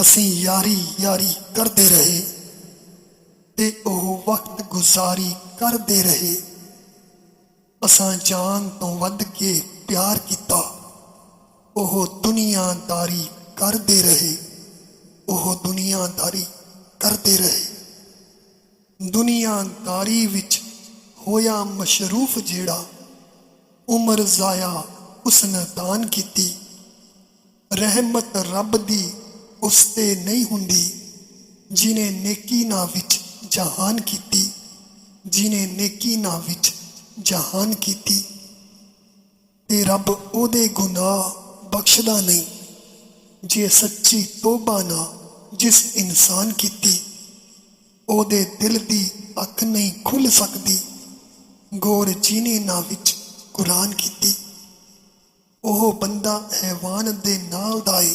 ਅਸੀਂ ਯਾਰੀ ਯਾਰੀ ਕਰਦੇ ਰਹੇ ਤੇ ਉਹ ਵਕਤ ਗੁਜ਼ਾਰੀ ਕਰਦੇ ਰਹੇ। ਅਸਾਂ ਜਾਨ ਤੋਂ ਵੱਧ ਕੇ ਪਿਆਰ ਕੀਤਾ। ਉਹ ਦੁਨੀਆਦਾਰੀ ਕਰਦੇ ਰਹੇ। ਉਹ ਦੁਨੀਆਦਾਰੀ ਕਰਦੇ ਰਹੇ। ਦੁਨੀਆਦਾਰੀ ਵਿੱਚ ਹੋਇਆ ਮਸ਼ਰੂਫ ਜਿਹੜਾ, ਉਮਰ ਜ਼ਾਇਆ ਉਸਨੇ ਦਾਨ ਕੀਤੀ। ਰਹਿਮਤ ਰੱਬ ਦੀ ਉਸ ਤੇ ਨਹੀਂ ਹੁੰਦੀ, ਜਿਨੇ ਨੇਕੀ ਨਾ ਵਿੱਚ ਜਹਾਨ ਕੀਤੀ, ਜਿਨੇ ਨੇਕੀ ਨਾ ਵਿੱਚ ਜਹਾਨ ਕੀਤੀ, ਤੇ ਰੱਬ ਉਹਦੇ ਗੁਨਾਹ ਬਖਸ਼ਦਾ ਨਹੀਂ, ਜੇ ਸੱਚੀ ਤੋਬਾ ਨਾ ਜਿਸ ਇਨਸਾਨ ਕੀਤੀ, ਉਹਦੇ ਦਿਲ ਦੀ ਅੱਖ ਨਹੀਂ ਖੁੱਲ ਸਕਦੀ, ਗੌਰ ਜੀਨੇ ਨਾ ਵਿੱਚ ਕੁਰਾਨ ਕੀਤੀ, ਉਹ ਬੰਦਾ ਹੈਵਾਨ ਦੇ ਨਾਲ ਦਾ ਏ।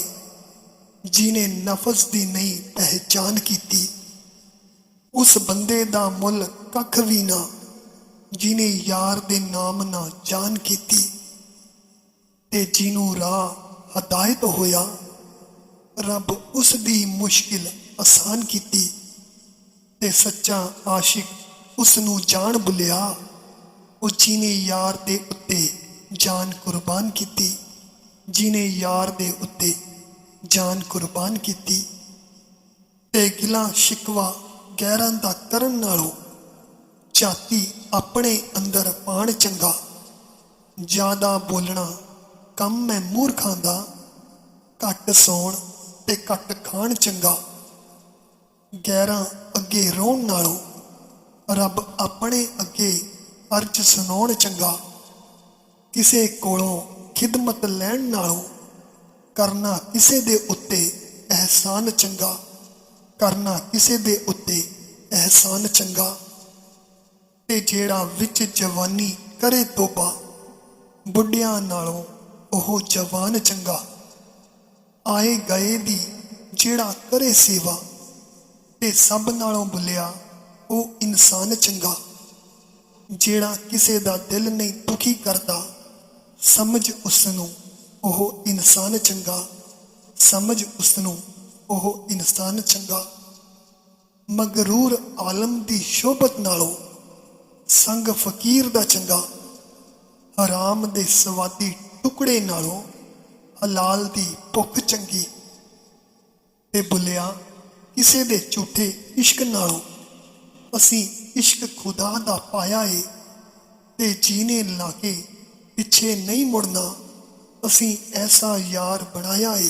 ਜਿਨੇ ਨਫਸ ਦੀ ਨਹੀਂ ਪਹਿਚਾਨ ਕੀਤੀ, ਉਸ ਬੰਦੇ ਦਾ ਮੁੱਲ ਕੱਖ ਵੀ ਨਾ, ਜਿਨੇ ਯਾਰ ਦੇ ਨਾਮ ਨਾ ਜਾਣ ਕੀਤੀ ਤੇ ਜਿਹਨੂੰ ਰਾਹ ਹਦਾਇਤ ਹੋਇਆ, ਰੱਬ ਉਸ ਦੀ ਮੁਸ਼ਕਿਲ ਆਸਾਨ ਕੀਤੀ ਤੇ ਸੱਚਾ ਆਸ਼ਿਕ ਉਸ ਨੂੰ ਜਾਣ ਬੁਲਿਆ, ਉਹ ਜਿਹਨੇ ਯਾਰ ਦੇ ਉੱਤੇ ਜਾਨ ਕੁਰਬਾਨ ਕੀਤੀ ਜਿਹਨੇ ਯਾਰ ਦੇ ਉੱਤੇ ਜਾਨ ਕੁਰਬਾਨ ਕੀਤੀ। ਤੇ ਗਿਲਾ ਸ਼ਿਕਵਾ ਗੈਰਾਂ ਦਾ ਕਰਨ ਨਾਲੋਂ ਝਾਤੀ ਆਪਣੇ ਅੰਦਰ ਪਾਣ ਚੰਗਾ। ਜ਼ਿਆਦਾ ਬੋਲਣਾ ਕੰਮ ਮੈਂ ਮੂਰਖਾਂ ਦਾ। ਘੱਟ ਸੌਣ ਤੇ ਘੱਟ ਖਾਣ ਚੰਗਾ। ਗੈਰਾਂ ਅੱਗੇ ਰੋਣ ਨਾਲੋਂ ਰੱਬ ਆਪਣੇ ਅੱਗੇ ਅਰਜ਼ ਸੁਣਾਉਣ ਚੰਗਾ। ਕਿਸੇ ਕੋਲੋਂ ਖਿਦਮਤ ਲੈਣ ਨਾਲੋਂ ਕਰਨਾ ਕਿਸੇ ਦੇ ਉੱਤੇ ਅਹਿਸਾਨ ਚੰਗਾ, ਕਰਨਾ ਕਿਸੇ ਦੇ ਉੱਤੇ ਅਹਿਸਾਨ ਚੰਗਾ। ਤੇ ਜਿਹੜਾ ਵਿੱਚ ਜਵਾਨੀ ਕਰੇ ਤੋਬਾ, ਬੁੱਢਿਆਂ ਨਾਲੋਂ ਉਹ ਜਵਾਨ ਚੰਗਾ। ਆਏ ਗਏ ਦੀ ਜਿਹੜਾ ਕਰੇ ਸੇਵਾ, ਤੇ ਸਭ ਨਾਲੋਂ ਬੁਲਿਆ ਉਹ ਇਨਸਾਨ ਚੰਗਾ। ਜਿਹੜਾ ਕਿਸੇ ਦਾ ਦਿਲ ਨਹੀਂ ਦੁਖੀ ਕਰਦਾ, ਸਮਝ ਉਸ ਨੂੰ ਉਹ ਇਨਸਾਨ ਚੰਗਾ ਸਮਝ ਉਸ ਨੂੰ ਉਹ ਇਨਸਾਨ ਚੰਗਾ। ਮਗਰੂਰ ਆਲਮ ਦੀ ਸ਼ੋਭਤ ਨਾਲੋਂ ਸੰਗ ਫਕੀਰ ਦਾ ਚੰਗਾ, ਹਰਾਮ ਦੇ ਸਵਾਦੀ ਟੁਕੜੇ ਨਾਲੋਂ ਹਲਾਲ ਦੀ ਭੁੱਖ ਚੰਗੀ ਤੇ ਬੁੱਲਿਆ, ਕਿਸੇ ਦੇ ਝੂਠੇ ਇਸ਼ਕ ਨਾਲੋਂ ਅਸੀਂ ਇਸ਼ਕ ਖੁਦਾ ਦਾ ਪਾਇਆ ਏ ਤੇ ਜੀਨੇ ਲਾ ਕੇ ਪਿੱਛੇ ਨਹੀਂ ਮੁੜਨਾ। ਅਸੀਂ ਐਸਾ ਯਾਰ ਬਣਾਇਆ ਏ।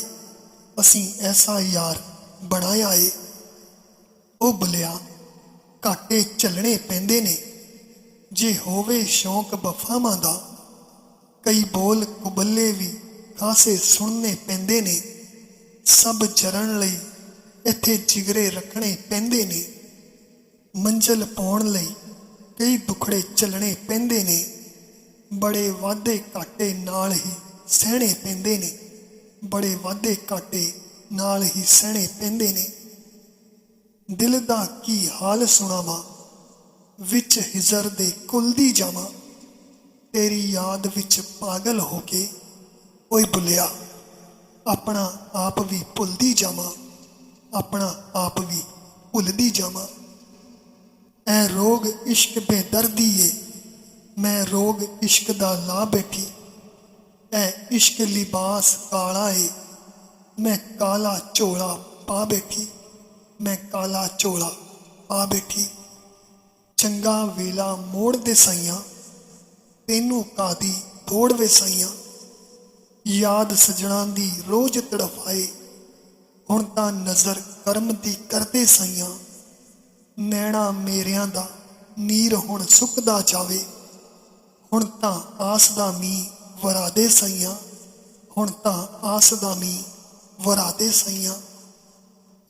ਅਸੀਂ ਐਸਾ ਯਾਰ ਬਣਾਇਆ ਏ। ਉਹ ਬੁਲਿਆ ਘਾਟੇ ਚੱਲਣੇ ਪੈਂਦੇ ਨੇ। ਜੇ ਹੋਵੇ ਸ਼ੌਂਕ ਵਫਾਵਾਂ ਦਾ, ਕਈ ਬੋਲ ਕੁਬੱਲੇ ਵੀ ਖਾਸੇ ਸੁਣਨੇ ਪੈਂਦੇ ਨੇ। ਸਭ ਚਰਨ ਲਈ ਇੱਥੇ ਜਿਗਰੇ ਰੱਖਣੇ ਪੈਂਦੇ ਨੇ। ਮੰਜ਼ਲ ਪਾਉਣ ਲਈ ਕਈ ਦੁਖੜੇ ਚੱਲਣੇ ਪੈਂਦੇ ਨੇ। ਬੜੇ ਵਾਧੇ ਘਾਟੇ ਨਾਲ ਹੀ ਸਹਿਣੇ ਪੈਂਦੇ ਨੇ, ਬੜੇ ਵਾਧੇ ਘਾਟੇ ਨਾਲ ਹੀ ਸਹਿਣੇ ਪੈਂਦੇ ਨੇ। ਦਿਲ ਦਾ ਕੀ ਹਾਲ ਸੁਣਾਵਾਂ, ਵਿੱਚ ਹਿਜ਼ਰ ਦੇ ਕੁਲਦੀ ਜਾਵਾਂ। ਤੇਰੀ ਯਾਦ ਵਿੱਚ ਪਾਗਲ ਹੋ ਕੇ ਓਏ ਭੁੱਲਿਆ ਆਪਣਾ ਆਪ ਵੀ ਭੁੱਲਦੀ ਜਾਵਾਂ, ਆਪਣਾ ਆਪ ਵੀ ਭੁੱਲਦੀ ਜਾਵਾਂ। ਐ ਰੋਗ ਇਸ਼ਕ ਬੇਦਰਦੀ ਏ, ਮੈਂ ਰੋਗ ਇਸ਼ਕ ਦਾ ਲਾ ਬੈਠੀ। ਐ ਇਸ਼ਕ ਲਿਬਾਸ ਕਾਲਾ ਏ। ਮੈਂ ਕਾਲਾ ਝੋਲਾ ਪਾ ਬੈਠੀ। ਮੈਂ ਕਾਲਾ ਝੋਲਾ ਪਾ ਬੈਠੀ। ਚੰਗਾ ਵੇਲਾ ਮੋੜ ਦੇ ਸਈਆਂ। ਤੈਨੂੰ ਕਾਦੀ ਤੋੜ ਵੇ ਸਈਆਂ। ਯਾਦ ਸਜਣਾ ਦੀ ਰੋਜ਼ ਤੜਫਾਏ ਹੁਣ ਤਾਂ ਨਜ਼ਰ ਕਰਮ ਦੀ ਕਰਦੇ ਸਈਆਂ। ਨੈਣਾ ਮੇਰਿਆਂ ਦਾ ਨੀਰ ਹੁਣ ਸੁੱਕਦਾ ਜਾਵੇ। ਹੁਣ ਤਾਂ ਆਸ ਦਾ ਮੀਂਹ ਵਰਾਦੇ ਸਈਆਂ, ਹੁਣ ਤਾਂ ਆਸ ਦਾ ਮੀਂਹ ਵਰਾਦੇ ਸਈਆਂ।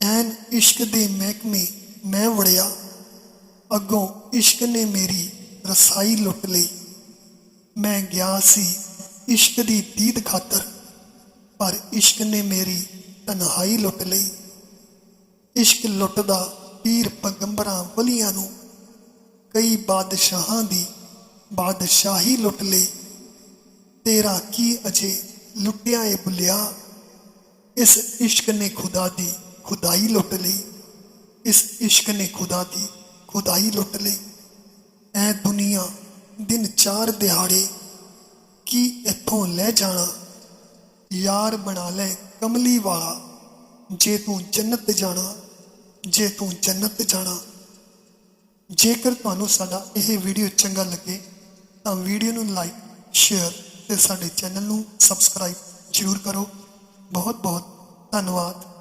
ਐਨ ਇਸ਼ਕ ਦੇ ਮਹਿਕਮੇ ਮੈਂ ਵੜਿਆ, ਅੱਗੋਂ ਇਸ਼ਕ ਨੇ ਮੇਰੀ ਰਸਾਈ ਲੁੱਟ ਲਈ। ਮੈਂ ਗਿਆ ਸੀ ਇਸ਼ਕ ਦੀ ਦੀਦ ਖਾਤਰ, ਪਰ ਇਸ਼ਕ ਨੇ ਮੇਰੀ ਤਨਹਾਈ ਲੁੱਟ ਲਈ। ਇਸ਼ਕ ਲੁੱਟਦਾ ਪੀਰ ਪੈਗੰਬਰਾਂ ਵਲੀਆਂ ਨੂੰ, ਕਈ ਬਾਦਸ਼ਾਹਾਂ ਦੀ ਬਾਦਸ਼ਾਹੀ ਲੁੱਟ ਲਈ। ਤੇਰਾ ਕੀ ਅਜੇ ਲੁੱਟਿਆ ਏ ਬੁਲਿਆ? ਇਸ ਇਸ਼ਕ ਨੇ ਖੁਦਾ ਦੀ ਖੁਦਾਈ ਲੁੱਟ ਲਈ। ਇਸ ਇਸ਼ਕ ਨੇ ਖੁਦਾ ਦੀ ਖੁਦਾਈ ਲੁੱਟ ਲਈ। ਐ ਦੁਨੀਆ ਦਿਨ ਚਾਰ ਦਿਹਾੜੇ ਕੀ ਇੱਥੋਂ ਲੈ ਜਾਣਾ? ਯਾਰ ਬਣਾ ਲੈ ਕਮਲੀ ਵਾਲਾ। ਜੇ ਤੂੰ ਜੰਨਤ ਜਾਣਾ, ਜੇ ਤੂੰ ਜੰਨਤ ਜਾਣਾ। ਜੇਕਰ ਤੁਹਾਨੂੰ ਸਾਡਾ ਇਹ ਵੀਡੀਓ ਚੰਗਾ ਲੱਗੇ, ਤਾਂ ਵੀਡੀਓ ਨੂੰ ਲਾਈਕ, ਸ਼ੇਅਰ ਤੇ ਸਾਡੇ ਚੈਨਲ ਨੂੰ ਸਬਸਕ੍ਰਾਈਬ ਜ਼ਰੂਰ ਕਰੋ। ਬਹੁਤ ਬਹੁਤ ਧੰਨਵਾਦ।